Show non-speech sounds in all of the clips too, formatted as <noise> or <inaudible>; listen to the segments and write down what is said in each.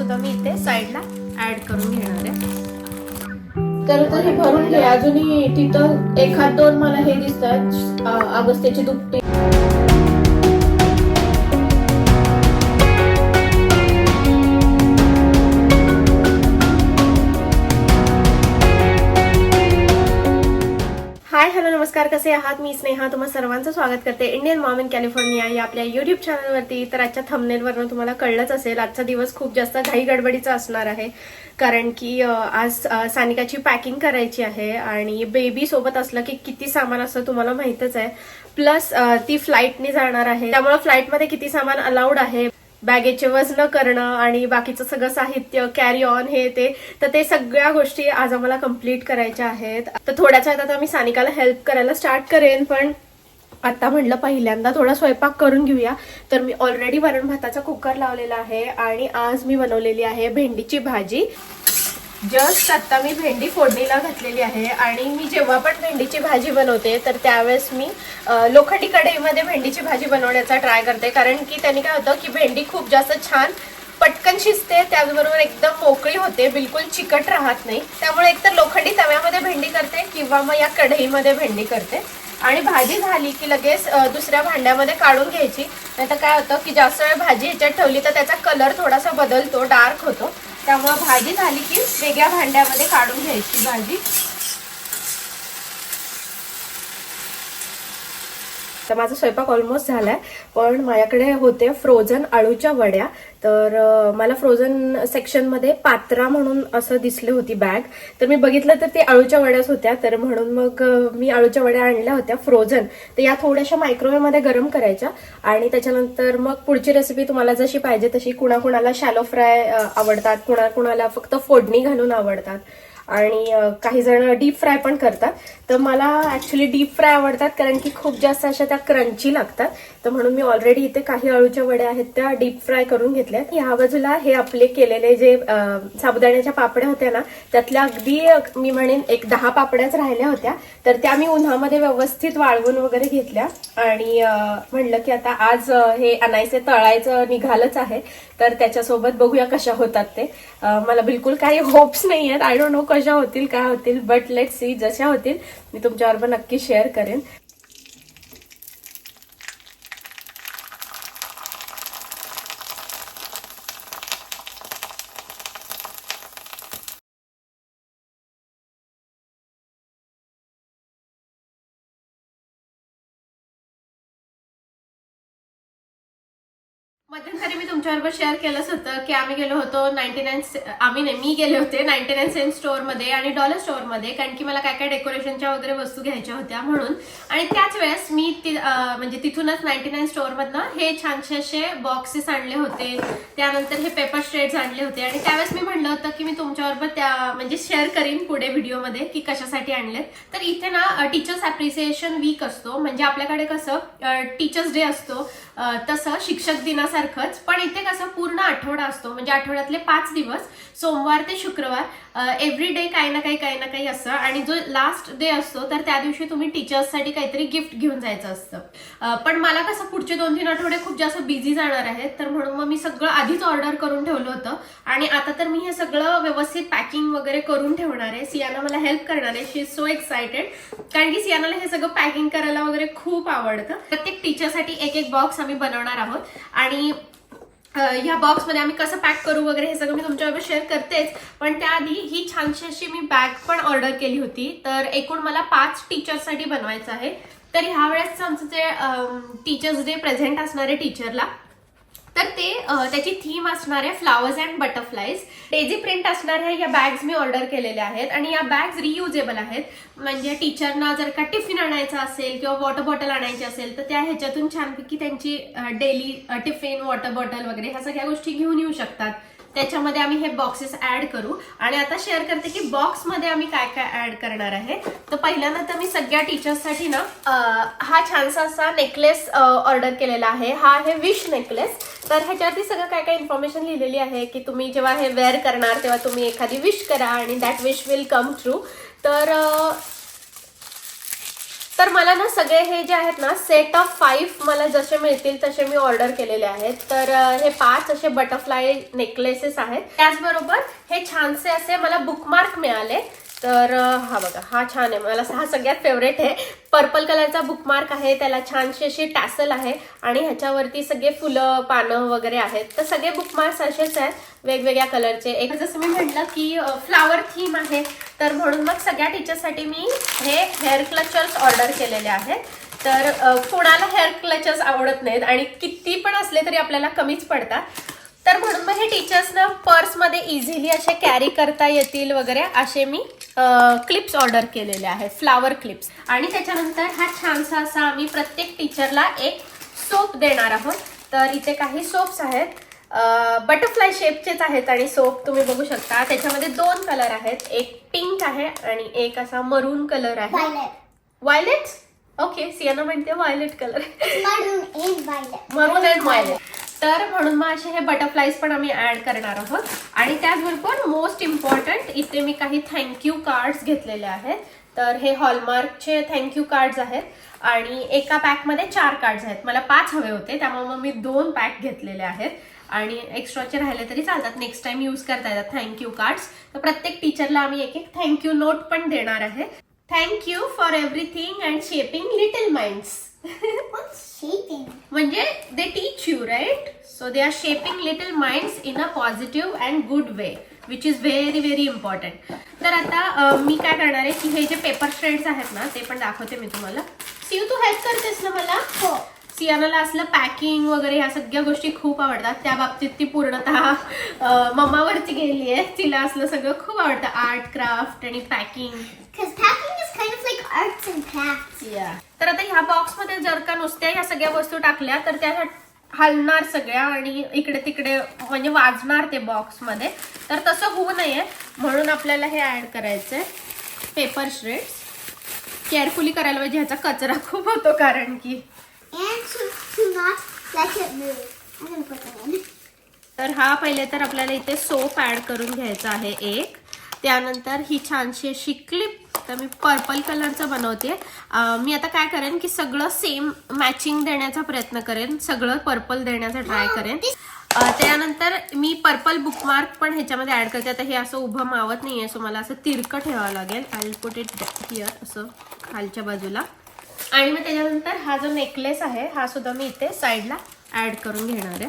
सुद्धा मी इथे साईडला ऍड करून घेणार आहे. तर तर हे भरून घे. अजूनही तिथं एखाद दोन मला हे दिसतात अगस्त्याची दुपटी. हॅलो नमस्कार. कसे आहात? मी स्नेहा. तुम्हा सर्वांचं स्वागत करते. इंडियन मॉम इन कॅलिफोर्निया या आपल्या युट्यूब चॅनलवरती तर आजच्या थंबनेलवरून तुम्हाला कळलंच असेल आजचा दिवस खूप जास्त घाई गडबडीचा असणार आहे. कारण की आज सानिकाची पॅकिंग करायची आहे आणि बेबी सोबत असलं की किती सामान असतं तुम्हाला माहितच आहे. प्लस ती फ्लाईटने जाणार आहे. त्यामुळे फ्लाईटमध्ये किती सामान अलाउड आहे? बॅगेचे वजन करणं आणि बाकीचं सगळं साहित्य कॅरी ऑन हे ते तर ते सगळ्या गोष्टी आज आम्हाला कंप्लीट करायच्या आहेत. तर थोड्याच आता मी सानिकाला हेल्प करायला स्टार्ट करेन पण आता म्हटलं पहिल्यांदा थोडा स्वयंपाक करून घेऊया. तर मी ऑलरेडी वरण भाताचा कुकर लावलेला आहे आणि आज मी बनवलेली आहे भेंडीची भाजी. जस्ट आता मी भेंडी फोडणीला घातलेली आहे आणि मी जेव्हा पण भेंडीची भाजी बनवते तर त्यावेळेस मी लोखंडी कढईमध्ये भेंडीची भाजी बनवण्याचा ट्राय करते. कारण की त्यांनी काय होतं की भेंडी खूप जास्त छान पटकन शिजते त्याचबरोबर एकदम मोकळी होते बिलकुल चिकट राहत नाही. त्यामुळे एकतर लोखंडी तव्यामध्ये भेंडी करते किंवा मग या कढईमध्ये भेंडी करते. आणि भाजी झाली की लगेच दुसऱ्या भांड्यामध्ये काढून घ्यायची. नाही तर काय होतं की जास्त वेळ भाजी ह्याच्यात ठेवली तर त्याचा कलर थोडासा बदलतो डार्क होतो. त्यामुळं भाजी झाली की वेगळ्या भांड्यामध्ये काढून घ्यायची भाजी. तर माझा स्वयंपाक ऑलमोस्ट झालाय. पण माझ्याकडे होते फ्रोझन आळूच्या वड्या. तर मला फ्रोझन सेक्शनमध्ये पात्रा म्हणून असं दिसली होती बॅग तर मी बघितलं तर ते आळूच्या वड्याच होत्या. तर म्हणून मग मी आळूच्या वड्या आणल्या होत्या फ्रोझन तर या थोड्याशा मायक्रोवेव्हमध्ये गरम करायच्या. आणि त्याच्यानंतर मग पुढची रेसिपी तुम्हाला जशी पाहिजे तशी कुणाकुणाला शॅलो फ्राय आवडतात. कुणा कुणाला फक्त फोडणी घालून आवडतात. आणि काही जण डीप फ्राय पण करतात. तर मला ऍक्च्युली डीप फ्राय आवडतात कारण की खूप जास्त अशा त्या क्रंची लागतात. तर म्हणून मी ऑलरेडी इथे काही अळूच्या वड्या आहेत त्या डीप फ्राय करून घेतल्या ह्या बाजूला हे आपले केलेले जे साबुदाण्याच्या पापड्या होत्या ना त्यातल्या अगदी मी म्हणेन एक दहा पापड्याच राहिल्या होत्या. तर त्या मी उन्हामध्ये व्यवस्थित वाळवून वगैरे घेतल्या. आणि म्हणलं की आता आज हे आणायचे तळायचं निघालंच आहे. तर त्याच्यासोबत बघूया कशा होतात ते. मला बिलकुल काही होप्स नाही आहेत. आय डोंट नो कशा होतील काय होतील बट लेट सी जशा होतील मी तुमच्याबरोबर नक्की शेअर करेन. मध्यंतरी मी तुमच्याबरोबर शेअर केलंच होतं की आम्ही गेलो होतो नाईन्टी नाईन आम्ही नाही मी गेले होते नाईन्टी नाईन सेंट स्टोअरमध्ये आणि डॉलर स्टोअरमध्ये कारण की मला काय काय डेकोरेशनच्या वगैरे वस्तू घ्यायच्या होत्या म्हणून. आणि त्याच वेळेस मी म्हणजे तिथूनच नाईन्टी नाईन स्टोअरमधनं हे छानसे असे बॉक्सेस आणले होते. त्यानंतर हे पेपर स्ट्रेट्स आणले होते. आणि त्यावेळेस मी म्हणलं होतं की मी तुमच्याबरोबर त्या म्हणजे शेअर करीन पुढे व्हिडिओमध्ये की कशासाठी आणलेत. तर इथे ना टीचर्स अप्रिसिएशन वीक असतो. म्हणजे आपल्याकडे कसं टीचर्स डे असतो. तसं शिक्षक दिनासारखंच पण इथे कसं पूर्ण आठवडा असतो. म्हणजे आठवड्यातले पाच दिवस सोमवार ते शुक्रवार एव्हरी डे काही ना काही काही ना काही असतं आणि जो लास्ट डे असतो तर त्या दिवशी तुम्ही टीचर्ससाठी काहीतरी गिफ्ट घेऊन जायचं असतं. पण मला कसं पुढचे दोन तीन आठवडे खूप जास्त बिझी जाणार आहेत. तर म्हणून मग मी सगळं आधीच ऑर्डर करून ठेवलं होतं. आणि आता तर मी हे सगळं व्यवस्थित पॅकिंग वगैरे करून ठेवणार आहे. सियाना मला हेल्प करणार आहे. शी इज सो एक्सायटेड कारण की सियानाला हे सगळं पॅकिंग करायला वगैरे खूप आवडतं. प्रत्येक टीचरसाठी एक एक बॉक्स आम्ही बनवणार आहोत. आणि ह्या बॉक्समध्ये आम्ही कसं पॅक करू वगैरे हे सगळं मी तुमच्याबरोबर शेअर करतेच. पण त्याआधी ही छानशी अशी मी बॅग पण ऑर्डर केली होती. तर एकूण मला पाच टीचर्ससाठी बनवायचं आहे. तर ह्या वेळेस आमचं जे टीचर्स डे प्रेझेंट असणारे टीचरला तर ते त्याची थीम असणार आहे flowers and butterflies daisy print असणाऱ्या या बॅग्स मी ऑर्डर केलेल्या आहेत. आणि या बॅग्स रियुजेबल आहेत. म्हणजे टीचरना जर का टिफिन आणायचा असेल किंवा वॉटर बॉटल आणायची असेल तर त्या ह्याच्यातून छानपैकी त्यांची डेली टिफिन वॉटर बॉटल वगैरे ह्या सगळ्या गोष्टी घेऊन येऊ शकतात. त्याच्यामध्ये आम्ही हे बॉक्सेस ऍड करू. आणि आता शेअर करते की बॉक्समध्ये आम्ही काय काय ऍड करणार आहे. तर पहिल्यांदा तर मी सगळ्या टीचर्ससाठी ना हा छानसा असा नेकलेस ऑर्डर केलेला आहे. हा आहे विश नेकलेस तर ह्याच्यावरती सगळं काय काय इन्फॉर्मेशन लिहिलेली आहे की तुम्ही जेव्हा हे वेअर करणार तेव्हा तुम्ही एखादी विश करा आणि that wish will come through तर तर मला ना सगळे हे जे आहेत ना सेट ऑफ फाईव्ह मला जसे मिळतील तसे मी ऑर्डर केलेले आहेत. तर हे पाच असे बटरफ्लाय नेकलेसेस आहेत. त्याचबरोबर हे छानसे असे मला बुकमार्क मिळाले. तर हा बघा हा छान आहे. मला हा सगळ्यात फेवरेट आहे. पर्पल कलरचा बुकमार्क आहे. त्याला छानशी अशी टॅसल आहे. आणि ह्याच्यावरती सगळे फुलं पानं वगैरे आहेत. तर सगळे बुकमार्क्स असेच आहेत. वेगवेगळ्या कलरचे एक जसं मी म्हटलं की फ्लावर थीम आहे. तर म्हणून मग सगळ्या टीचरसाठी मी हे हेअर क्लचर्स ऑर्डर केलेले आहेत. तर कोणाला हेअर क्लचर्स आवडत नाहीत आणि किती पण असले तरी आपल्याला कमीच पडतात. तर म्हणून मग हे टीचर्सना पर्समध्ये इझिली असे कॅरी करता येतील वगैरे असे मी क्लिप्स ऑर्डर केलेले आहेत फ्लावर क्लिप्स आणि त्याच्यानंतर हा छानसा असा आम्ही प्रत्येक टीचरला एक सोप देणार आहोत. तर इथे काही सोप्स आहेत. बटरफ्लाय शेपचेच आहेत आणि सोप तुम्ही बघू शकता. त्याच्यामध्ये दोन कलर आहेत. एक पिंक आहे आणि एक असा मरून कलर आहे. वायलेट ओके सियाना म्हणते violet colour. Maroon and violet तर म्हणून मग असे हे बटरफ्लाईज पण आम्ही ऍड करणार आहोत. आणि त्याचबरोबर मोस्ट इम्पॉर्टंट इथे मी काही थँक्यू कार्ड्स घेतलेले आहेत. तर हे हॉलमार्कचे थँक्यू कार्ड्स आहेत. आणि एका पॅकमध्ये चार कार्ड्स आहेत. मला पाच हवे होते त्यामुळे मग मी दोन पॅक घेतलेले आहेत. आणि एक्स्ट्राचे राहिले तरी चालतात. नेक्स्ट टाइम यूज करता येतात. थँक्यू कार्ड्स तर प्रत्येक टीचरला आम्ही एक एक थँक्यू नोट पण देणार आहे. Thank you for everything and shaping little minds म्हणजे they teach you right so they are shaping little minds in a positive and good way which is very very important तर आता मी काय करणार आहे की हे जे पेपर श्रेड्स आहेत ना ते पण दाखवते मी तुम्हाला. सियू तू हेल्प करतेस ना मला? हो. सियानाला असलं पॅकिंग वगैरे ह्या सगळ्या गोष्टी खूप आवडतात. त्या बाबतीत ती पूर्णतः मम्मावरती गेली आहे. तिला असलं सगळं खूप आवडतं. आर्ट क्राफ्ट आणि पॅकिंग. तर आता ह्या बॉक्समध्ये जर का नुसत्या ह्या सगळ्या वस्तू टाकल्या तर त्या हलणार सगळ्या आणि इकडे तिकडे म्हणजे वाजणार ते बॉक्समध्ये तर तसं होऊ नये. म्हणून आपल्याला हे ऍड करायचंय. पेपर श्रेड्स केअरफुली करायला पाहिजे. ह्याचा कचरा खूप होतो कारण की. And to, to not let it move. I'm gonna put them in. तर हा पहिले तर आपल्याला इथे सोप ऍड करून घ्यायचा आहे एक. त्यानंतर ही छानशी अशी क्लिप तर मी पर्पल कलरचं बनवते. मी आता काय करेन की सगळं सेम मॅचिंग देण्याचा प्रयत्न करेन. सगळं पर्पल देण्याचा ट्राय करेन. अं, त्यानंतर मी पर्पल बुकमार्क पण ह्याच्यामध्ये ऍड करते. आता हे असं उभं मावत नाहीये सो मला असं तिरकं ठेवावं लागेल. आय पुट इट हिअर असं खालच्या बाजूला. आणि मग त्याच्यानंतर हा जो नेकलेस आहे हा सुद्धा मी इथे साईडला ऍड करून घेणार आहे.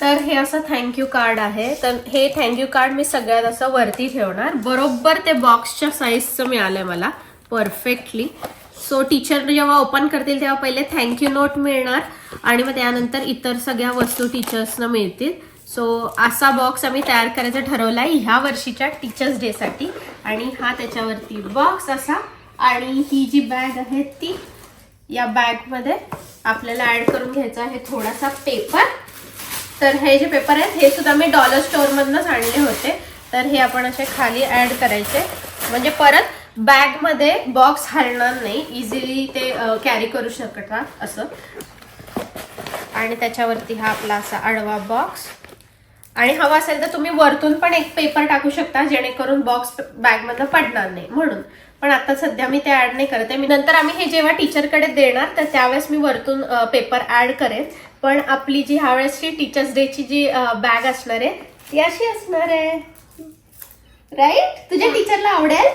तर हे असं थँक्यू कार्ड आहे. तर हे थँक्यू कार्ड मी सगळ्यात असं वरती ठेवणार. बरोबर ते बॉक्सच्या साईजचं मिळालंय मला. परफेक्टली सो टीचर जेव्हा ओपन करतील तेव्हा पहिले थँक्यू नोट मिळणार. आणि मग त्यानंतर इतर सगळ्या वस्तू टीचर्सना मिळतील. सो असा बॉक्स आम्ही तयार करायचा ठरवला आहे ह्या वर्षीच्या टीचर्स डेसाठी आणि हा त्याच्यावरती बॉक्स असा. आणि ही जी बॅग आहे ती या बॅगमध्ये आपल्याला ऍड करून घ्यायचा आहे थोडासा पेपर तर हे जे पेपर आहेत हे सुद्धा मी डॉलर स्टोअरमधनंच आणले होते. तर हे आपण असे खाली ऍड करायचे. म्हणजे परत बॅगमध्ये बॉक्स हलणार नाही. इझिली ते कॅरी करू शकतात असं. आणि त्याच्यावरती हा आपला असा आडवा बॉक्स आणि हवा असेल तर तुम्ही वरतून पण एक पेपर टाकू शकता जेणेकरून बॉक्स बॅग मधनं पडणार नाही म्हणून. पण आता सध्या मी ते ऍड नाही करत आहे. मी नंतर आम्ही हे जेव्हा टीचरकडे देणार तर त्यावेळेस मी वरतून पेपर ऍड करेन. पण आपली जी ह्या वेळेसची टीचर्स डेची जी बॅग असणार आहे ती अशी असणार आहे. राईट तुझ्या टीचरला आवडेल.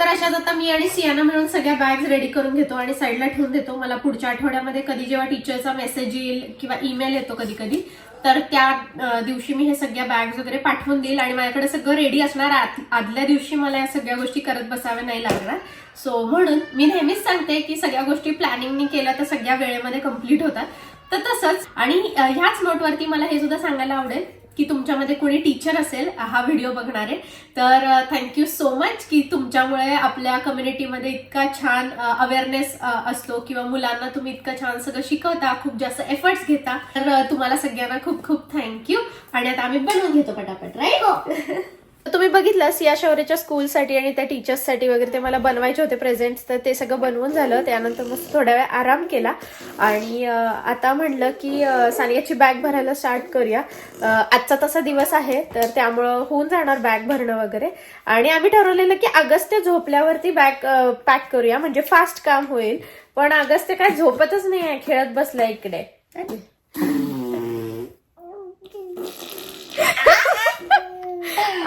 तर अशात आता मी आणि सियाना मिळून सगळ्या बॅग्स रेडी करून घेतो आणि साईडला ठेवून देतो. मला पुढच्या आठवड्यामध्ये कधी जेव्हा टीचरचा मेसेज येईल किंवा ईमेल येतो कधी कधी तर त्या दिवशी मी हे सगळ्या बॅग्स वगैरे पाठवून देईल आणि माझ्याकडे सगळं रेडी असणार. आत- आदल्या दिवशी मला या सगळ्या गोष्टी करत बसाव्या नाही लागणार. सो म्हणून मी नेहमीच सांगते की सगळ्या गोष्टी प्लॅनिंगनी केल्या तर सगळ्या वेळेमध्ये कंप्लीट होतात. तर तसंच आणि ह्याच नोटवरती मला हे सुद्धा सांगायला आवडेल. की तुमच्यामध्ये कोणी टीचर असेल हा व्हिडिओ बघणारे तर थँक्यू सो मच की तुमच्यामुळे आपल्या कम्युनिटीमध्ये इतका छान अवेअरनेस असतो किंवा मुलांना तुम्ही इतकं छान सगळं शिकवता खूप जास्त एफर्ट्स घेता. तर तुम्हाला सगळ्यांना खूप खूप थँक्यू आणि आता आम्ही बनवून घेतो पटापट राईट हो. <laughs> तुम्ही बघितलं सिया शौर्याच्या स्कूलसाठी आणि त्या टीचर्ससाठी वगैरे ते मला बनवायचे होते प्रेझेंट्स तर ते सगळं बनवून झालं. त्यानंतर मग थोड्या वेळ आराम केला. आणि आता म्हणलं की सानियाची बॅग भरायला स्टार्ट करूया. आजचा तसा दिवस आहे तर त्यामुळं होऊन जाणार बॅग भरणं वगैरे. आणि आम्ही ठरवलेलं की अगस्त्य झोपल्यावरती बॅग पॅक करूया. म्हणजे फास्ट काम होईल. पण अगस्त्य काय झोपतच नाही आहे खेळत बसला इकडे.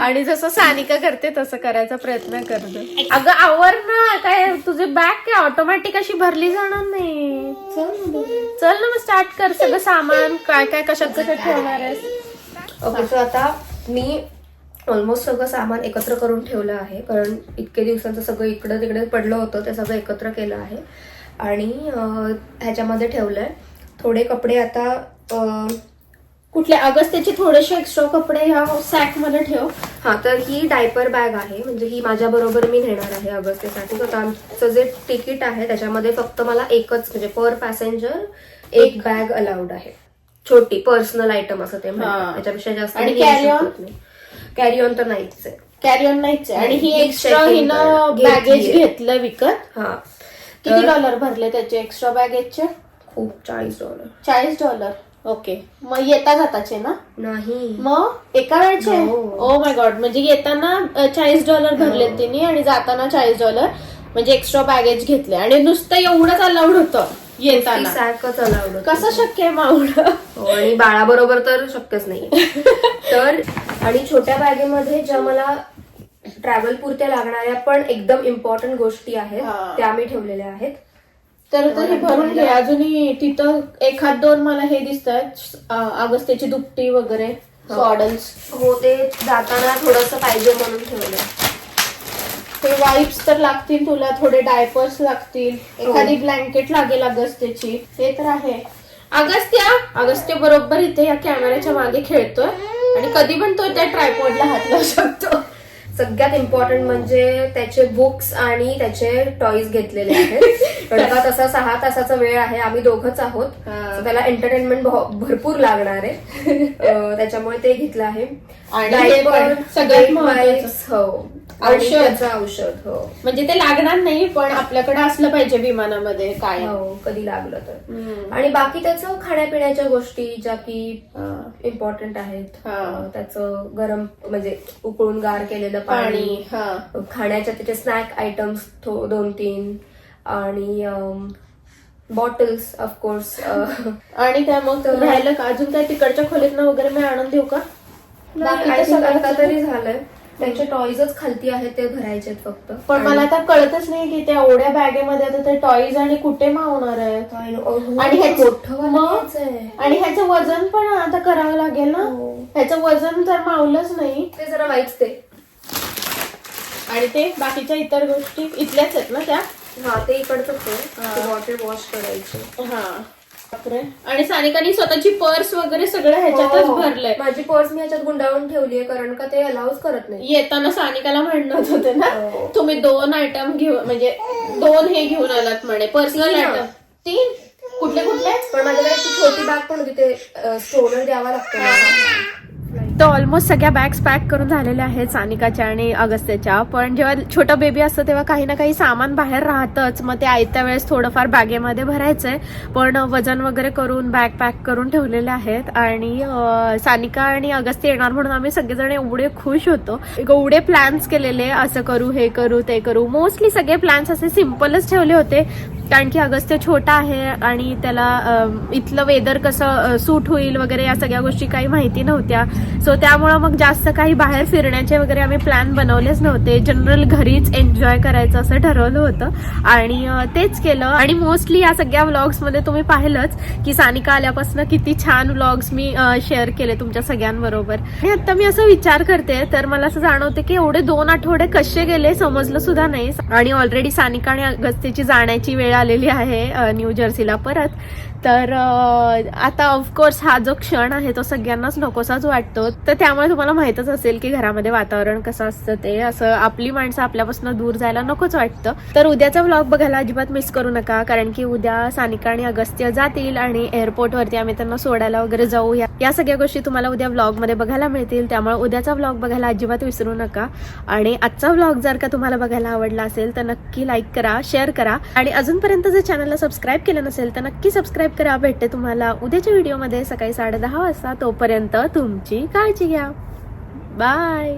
आणि जसं सानिका करते तसं करायचा प्रयत्न करतो. अगं आवर ना काय तुझी बॅग काय ऑटोमॅटिक अशी भरली जाणार नाही. चल ना मग स्टार्ट कर सगळं सामान काय काय कशात कशात ठेवणार आहेस? ओके सो आता मी ऑलमोस्ट सगळं सामान एकत्र करून ठेवलं आहे. कारण इतके दिवसांचं सगळं इकडं तिकडे पडलं होतं ते सगळं एकत्र केलं आहे. आणि ह्याच्यामध्ये ठेवलंय. थोडे कपडे आता अं, कुठले अगस्त्याचे थोडेसे एक्स्ट्रा कपडे ह्या सॅकमध्ये ठेव. हा तर ही डायपर बॅग आहे. म्हणजे ही माझ्या बरोबर मी नेणार आहे अगस्तेसाठी तर आमचं जे तिकीट आहे त्याच्यामध्ये फक्त मला एकच म्हणजे पर पॅसेंजर एक बॅग अलाउड आहे. छोटी पर्सनल आयटम असं ते त्याच्यापेक्षा जास्त आणि carry on? कॅरी ऑन तर नाहीच आहे कॅरी ऑन नाहीच आहे. आणि ही एक्स्ट्रा हिनं कर- बॅगेज. घेतलं विकत. हा. किती डॉलर भरले त्याचे एक्स्ट्रा बॅगेजचे खूप चाळीस डॉलर चाळीस डॉलर ओके. मग येता जाताचे ना नाही. मग? एका वेळचे? हो. ओ माय गॉड म्हणजे येताना चाळीस डॉलर भरले तिने आणि जाताना चाळीस डॉलर म्हणजे एक्स्ट्रा बॅगेज घेतले. आणि नुसतं एवढंच अलाउड होतं येताना. सॅकच अलाउड कसं शक्य आहे मावळं हो आणि बाळाबरोबर तर शक्यच नाही. <laughs> तर आणि छोट्या बॅगेमध्ये ज्या मला ट्रॅव्हल पुरत्या लागणाऱ्या पण एकदम इम्पॉर्टंट गोष्टी आहेत हा. त्या मी ठेवलेल्या आहेत. तर तर हे भरून घे अजूनही तिथं एखाद दोन मला हे दिसत आहेत अगस्त्याची दुपटी वगैरे सॉडल्स हो ते जाताना थोडस पाहिजे म्हणून ठेवलं ते वाईप्स तर लागतील तुला थोडे डायपर्स लागतील. एखादी ब्लँकेट लागेल अगस्त्याची ते तर आहे. अगस्त्या? अगस्त्य बरोबर इथे या कॅमेऱ्याच्या मागे खेळतोय. आणि कधी पण तो त्या ट्रायपॉडला हात लावू शकतो. सगळ्यात इम्पॉर्टंट म्हणजे त्याचे बुक्स आणि त्याचे टॉईज घेतलेले आहेत. <laughs> कारण का तसा सहा तासाचा वेळ आहे. आम्ही दोघच आहोत. त्याला एंटरटेनमेंट भरपूर लागणार आहे. <laughs> त्याच्यामुळे ते घेतलं आहे. हे. औषध. औषध हो. म्हणजे ते लागणार नाही पण आपल्याकडे असलं पाहिजे विमानामध्ये काय हो कधी लागलं तर. आणि बाकी त्याचं खाण्यापिण्याच्या गोष्टी ज्या की इम्पॉर्टंट आहेत. त्याचं गरम म्हणजे उकळून गार केलेलं पाणी खाण्याच्या त्याचे स्नॅक आयटम्स दोन तीन आणि बॉटल्स ऑफकोर्स आणि काय मग? राहिलं का? अजून काय तिकडच्या खोलीतनं वगैरे मी आणून देऊ का? बाकी तर सगळं आता तरी झालंय. त्यांचे टॉईजच खालती आहेत ते भरायचे फक्त. पण मला आता कळतच नाही की त्या एवढ्या बॅगेमध्ये आता ते टॉईज आणि कुठे मावणार आहेत. आणि ह्याच-. आणि ह्याचं वजन पण आता करावं लागेल ना? हो. ह्याचं वजन तर मावलंच नाही. ते जरा वाईट ते. आणि ते बाकीच्या इतर गोष्टी इथल्याच आहेत ना त्या? हा ते इकडचंच आहे वॉश करायचे हा. आणि सानिकानी स्वतःची पर्स वगैरे सगळं ह्याच्यातच हो. भरलंय माझी पर्स मी ह्याच्यात गुंडाळून ठेवली आहे कारण का ते अलाउच करत नाही येताना सानिकाला म्हणत होते ना हो. तुम्ही दोन आयटम घेऊन म्हणजे दोन हे घेऊन आलात म्हणे पर्सनल. आयटम तीन कुठले कुठले पण माझ्याकडे छोटी बॅग पण होती ते स्टोनर द्यावा लागतो. तर ऑलमोस्ट सगळ्या बॅग्स पॅक करून झालेल्या आहेत सानिकाच्या आणि अगस्त्याच्या. पण जेव्हा छोटं बेबी असतं तेव्हा काही ना काही सामान बाहेर राहतच. मग ते आयत्या वेळेस थोडंफार बॅगेमध्ये भरायचंय. पण वजन वगैरे करून बॅग पॅक करून ठेवलेले आहेत. आणि सानिका आणि अगस्त्य येणार म्हणून आम्ही सगळेजण एवढे खुश होतो. एवढे प्लॅन्स केलेले असं करू हे करू ते करू. मोस्टली सगळे प्लॅन्स असे सिम्पलच ठेवले होते. कारण की अगस्त्य छोटा आहे आणि त्याला इथलं वेदर कसं सूट होईल वगैरे या सगळ्या गोष्टी काही माहिती नव्हत्या. सो त्यामुळं मग जास्त काही बाहेर फिरण्याचे वगैरे आम्ही प्लॅन बनवलेच नव्हते. जनरल घरीच एन्जॉय करायचं असं ठरवलं होतं. आणि तेच केलं. आणि मोस्टली या सगळ्या व्लॉग्समध्ये तुम्ही पाहिलंच की सानिका आल्यापासून किती छान व्लॉग्स मी शेअर केले तुमच्या सगळ्यांबरोबर. आणि आता मी असं विचार करते तर मला असं जाणवते की एवढे दोन आठवडे कसे गेले समजलं सुद्धा नाही. आणि ऑलरेडी सानिका आणि अगस्त्यची जाण्याची वेळ आलेली आहे न्यू जर्सीला परत. तर आता ऑफकोर्स हा जो क्षण आहे तो सगळ्यांनाच नकोसाच वाटतो. तर त्यामुळे तुम्हाला माहितच असेल की घरामध्ये वातावरण कसं असतं ते. असं आपली माणसं आपल्यापासून दूर जायला नकोच वाटतं. तर उद्याचा व्लॉग बघायला अजिबात मिस करू नका कारण की उद्या सानिका आणि अगस्त्य जातील आणि एअरपोर्टवरती आम्ही त्यांना सोडायला वगैरे जाऊ या या सगळ्या गोष्टी तुम्हाला उद्या व्लॉगमध्ये बघायला मिळतील. त्यामुळे उद्याचा व्लॉग बघायला अजिबात विसरू नका. आणि आजचा व्लॉग जर का तुम्हाला बघायला आवडला असेल तर नक्की लाईक करा शेअर करा. आणि अजूनपर्यंत जर चॅनलला सबस्क्राईब केलं नसेल तर नक्की सबस्क्राईब करा. भेटते तुम्हाला उद्याच्या व्हिडिओमध्ये सकाळी साडेदहा वाजता तोपर्यंत तुमची काळजी घ्या. बाय